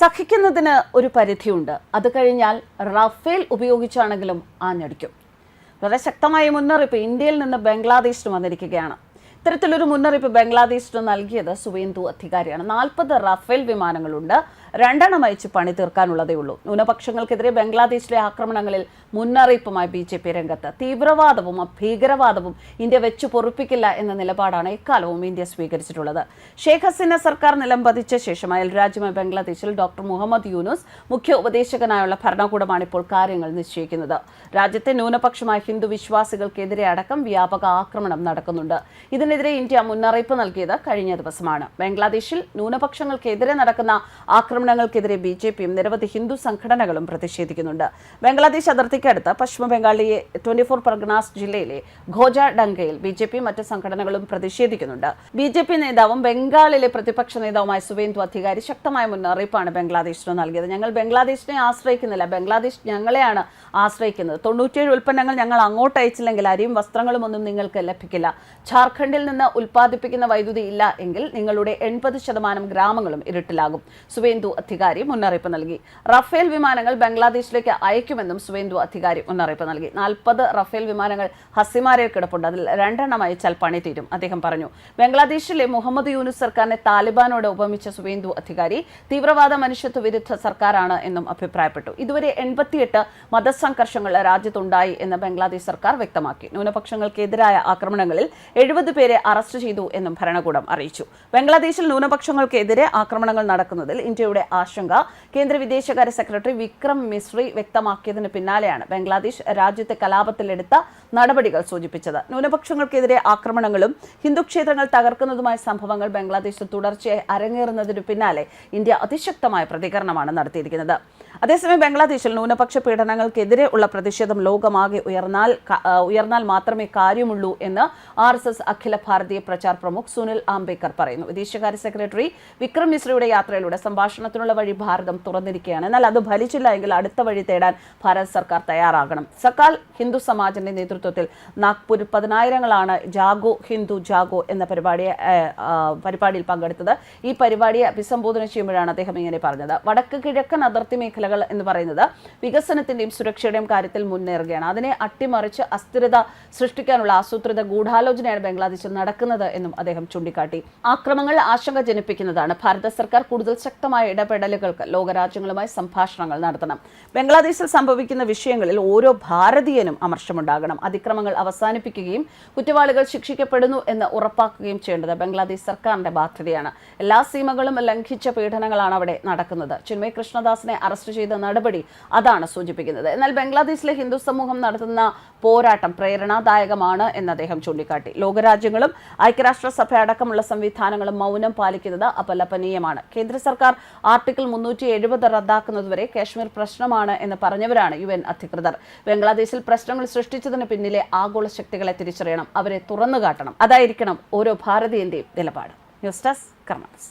സഹിക്കുന്നതിന് ഒരു പരിധിയുണ്ട്. അത് കഴിഞ്ഞാൽ റഫേൽ ഉപയോഗിച്ചാണെങ്കിലും ആഞ്ഞടിക്കും. വളരെ ശക്തമായ മുന്നറിയിപ്പ് ഇന്ത്യയിൽ നിന്ന് ബംഗ്ലാദേശിന് വന്നിരിക്കുകയാണ്. ഇത്തരത്തിലൊരു മുന്നറിയിപ്പ് ബംഗ്ലാദേശിന് നൽകിയത് സുവേന്ദു അധികാരിയാണ്. നാൽപ്പത് റഫേൽ വിമാനങ്ങളുണ്ട്. രണ്ടെണ്ണം അയച്ച് പണി തീർക്കാനുള്ളതേ ഉള്ളൂ. ന്യൂനപക്ഷങ്ങൾക്കെതിരെ ബംഗ്ലാദേശിലെ ആക്രമണങ്ങളിൽ മുന്നറിയിപ്പുമായി ബി ജെ പി രംഗത്ത്. തീവ്രവാദവും ഭീകരവാദവും ഇന്ത്യ വെച്ചു പൊറുപ്പിക്കില്ല എന്ന നിലപാടാണ് എക്കാലവും ഇന്ത്യ സ്വീകരിച്ചിട്ടുള്ളത്. ഷേഖ് ഹസീന സർക്കാർ നിലംപതിച്ച ശേഷം അയൽ രാജ്യമായ ബംഗ്ലാദേശിൽ ഡോക്ടർ മുഹമ്മദ് യൂനുസ് മുഖ്യ ഉപദേശകനായുള്ള ഭരണകൂടമാണ് ഇപ്പോൾ കാര്യങ്ങൾ നിശ്ചയിക്കുന്നത്. രാജ്യത്തെ ന്യൂനപക്ഷമായ ഹിന്ദു വിശ്വാസികൾക്കെതിരെ അടക്കം വ്യാപക ആക്രമണം നടക്കുന്നുണ്ട്. ഇതിനെതിരെ ഇന്ത്യ മുന്നറിയിപ്പ് നൽകിയത് കഴിഞ്ഞ ദിവസമാണ്. ബംഗ്ലാദേശിൽ ന്യൂനപക്ഷങ്ങൾക്കെതിരെ നടക്കുന്ന ആക്രമണങ്ങൾക്കെതിരെ ബി ജെ പിയും നിരവധി ഹിന്ദു സംഘടനകളും പ്രതിഷേധിക്കുന്നുണ്ട്. ബംഗ്ലാദേശ് അതിർത്തിക്കടുത്ത് പശ്ചിമ ബംഗാളിലെ ട്വന്റി ഫോർ പർഗനാസ് ജില്ലയിലെ ഘോജ ഡങ്കയിൽ ബി ജെ പി മറ്റ് സംഘടനകളും പ്രതിഷേധിക്കുന്നുണ്ട്. ബി ജെ പി നേതാവും ബംഗാളിലെ പ്രതിപക്ഷ നേതാവുമായ സുവേന്ദു അധികാരി ശക്തമായ മുന്നറിയിപ്പാണ് ബംഗ്ലാദേശിന് നൽകിയത്. ഞങ്ങൾ ബംഗ്ലാദേശിനെ ആശ്രയിക്കുന്നില്ല. ബംഗ്ലാദേശ് ഞങ്ങളെയാണ് ആശ്രയിക്കുന്നത്. തൊണ്ണൂറ്റിയേഴ് ഉൽപ്പന്നങ്ങൾ ഞങ്ങൾ അങ്ങോട്ട് അയച്ചില്ലെങ്കിൽ അരിയും വസ്ത്രങ്ങളും ഒന്നും നിങ്ങൾക്ക് ലഭിക്കില്ല. ഝാർഖണ്ഡിൽ നിന്ന് ഉൽപ്പാദിപ്പിക്കുന്ന വൈദ്യുതി ഇല്ല എങ്കിൽ നിങ്ങളുടെ എൺപത് ശതമാനം ഗ്രാമങ്ങളും ഇരുട്ടിലാകും. സുവേന്ദു അധികാരി മുന്നറിയിപ്പ് നൽകി. റഫേൽ വിമാനങ്ങൾ ബംഗ്ലാദേശിലേക്ക് അയക്കുമെന്നും സുവേന്ദു അധികാരി മുന്നറിയിപ്പ് നൽകി. നാൽപ്പത് റഫേൽ വിമാനങ്ങൾ ഹസിമാരയിൽ കിടപ്പുണ്ട്. അതിൽ രണ്ടെണ്ണം അയച്ചാൽ പണി തീരും അദ്ദേഹം പറഞ്ഞു. ബംഗ്ലാദേശിലെ മുഹമ്മദ് യൂനുസ് സർക്കാരിനെ താലിബാനോട് ഉപമിച്ച സുവേന്ദു അധികാരി തീവ്രവാദ മനുഷ്യത്വ വിരുദ്ധ സർക്കാരാണ് എന്നും അഭിപ്രായപ്പെട്ടു. ഇതുവരെ എൺപത്തിയെട്ട് മതസംഘർഷങ്ങൾ രാജ്യത്തുണ്ടായി എന്ന് ബംഗ്ലാദേശ് സർക്കാർ വ്യക്തമാക്കി. ന്യൂനപക്ഷങ്ങൾക്കെതിരായ ആക്രമണങ്ങളിൽ എഴുപത് പേരെ അറസ്റ്റ് ചെയ്തു എന്നും ഭരണകൂടം അറിയിച്ചു. ബംഗ്ലാദേശിൽ ന്യൂനപക്ഷങ്ങൾക്കെതിരെ ആക്രമണങ്ങൾ നടക്കുന്നതിൽ ഇന്ത്യയുടെ ആശങ്ക. കേന്ദ്ര വിദേശകാര്യ സെക്രട്ടറി വിക്രം മിശ്രി വ്യക്തമാക്കിയതിന് പിന്നാലെയാണ് ബംഗ്ലാദേശ് രാജ്യത്തെ കലാപത്തിലെടുത്ത നടപടികൾ സൂചിപ്പിച്ചത്. ന്യൂനപക്ഷങ്ങൾക്കെതിരെ ആക്രമണങ്ങളും ഹിന്ദു ക്ഷേത്രങ്ങൾ തകർക്കുന്നതുമായ സംഭവങ്ങൾ ബംഗ്ലാദേശിൽ തുടർച്ചയായി അരങ്ങേറുന്നതിനു പിന്നാലെ ഇന്ത്യ അതിശക്തമായ പ്രതികരണമാണ് നടത്തിയിരിക്കുന്നത്. അതേസമയം ബംഗ്ലാദേശിൽ ന്യൂനപക്ഷ പീഡനങ്ങൾക്കെതിരെ ഉള്ള പ്രതിഷേധം ലോകമാകെ ഉയർന്നാൽ ഉയർന്നാൽ മാത്രമേ കാര്യമുള്ളൂ എന്ന് ആർ എസ് എസ് അഖില ഭാരതീയ പ്രചാർ പ്രമുഖ് സുനിൽ ആംബേദ്കർ പറയുന്നു. വിദേശകാര്യ സെക്രട്ടറി വിക്രം മിശ്രയുടെ യാത്രയിലൂടെ സംഭാഷണത്തിനുള്ള വഴി ഭാരതം തുറന്നിരിക്കുകയാണ്. എന്നാൽ അത് ഫലിച്ചില്ല എങ്കിൽ അടുത്ത വഴി തേടാൻ ഭാരത് സർക്കാർ തയ്യാറാകണം. സക്കാൽ ഹിന്ദു സമാജിന്റെ നേതൃത്വത്തിൽ നാഗ്പൂർ പതിനായിരങ്ങളാണ് ജാഗോ ഹിന്ദു ജാഗോ എന്ന പരിപാടിയെ പരിപാടിയിൽ പങ്കെടുത്തത്. ഈ പരിപാടിയെ അഭിസംബോധന ചെയ്യുമ്പോഴാണ് അദ്ദേഹം ഇങ്ങനെ പറഞ്ഞത്. വടക്ക് കിഴക്കൻ അതിർത്തി മേഖലകൾ എന്ന് പറയുന്നത് വികസനത്തിന്റെയും സുരക്ഷയുടെയും കാര്യത്തിൽ മുന്നേറുകയാണ്. അതിനെ അട്ടിമറിച്ച് അസ്ഥിരത സൃഷ്ടിക്കാനുള്ള ആസൂത്രിത ഗൂഢാലോചനയാണ് ബംഗ്ലാദേശിൽ നടക്കുന്നത് എന്നും അദ്ദേഹം ചൂണ്ടിക്കാട്ടി. ആക്രമങ്ങൾ ആശങ്ക ജനിപ്പിക്കുന്നതാണ്. ഭാരത സർക്കാർ കൂടുതൽ ശക്തമായ ഇടപെടലുകൾക്ക് ലോകരാജ്യങ്ങളുമായി സംഭാഷണങ്ങൾ നടത്തണം. ബംഗ്ലാദേശിൽ സംഭവിക്കുന്ന വിഷയങ്ങളിൽ ഓരോ ഭാരതീയനും അമർഷമുണ്ടാകണം. അതിക്രമങ്ങൾ അവസാനിപ്പിക്കുകയും കുറ്റവാളികൾ ശിക്ഷിക്കപ്പെടുന്നു എന്ന് ഉറപ്പാക്കുകയും ചെയ്യേണ്ടത് ബംഗ്ലാദേശ് സർക്കാരിന്റെ ബാധ്യതയാണ്. എല്ലാ സീമകളും ലംഘിച്ച പീഡനങ്ങളാണ് അവിടെ നടക്കുന്നത്. ചിന്മയ് കൃഷ്ണദാസിനെ അറസ്റ്റ് ചെയ്ത നടപടി അതാണ് സൂചിപ്പിക്കുന്നത്. എന്നാൽ ബംഗ്ലാദേശിലെ ഹിന്ദു സമൂഹം നടത്തുന്ന പോരാട്ടം പ്രേരണാദായകമാണ് എന്ന് അദ്ദേഹം ചൂണ്ടിക്കാട്ടി. ലോകരാജ്യങ്ങളും ഐക്യരാഷ്ട്രസഭ അടക്കമുള്ള സംവിധാനങ്ങളും മൗനം പാലിക്കുന്നത് അപലപനീയമാണ്. കേന്ദ്ര സർക്കാർ ആർട്ടിക്കിൾ മുന്നൂറ്റി എഴുപത് റദ്ദാക്കുന്നതുവരെ കാശ്മീർ പ്രശ്നമാണ് എന്ന് പറഞ്ഞവരാണ് യു എൻ അധികൃതർ. ബംഗ്ലാദേശിൽ പ്രശ്നങ്ങൾ സൃഷ്ടിച്ചതിന് പിന്നിലെ ആഗോള ശക്തികളെ തിരിച്ചറിയണം അവരെ തുറന്നു കാട്ടണം അതായിരിക്കണം ഓരോ ഭാരതീയന്റെയും നിലപാട്. News desk കർമ്മസ്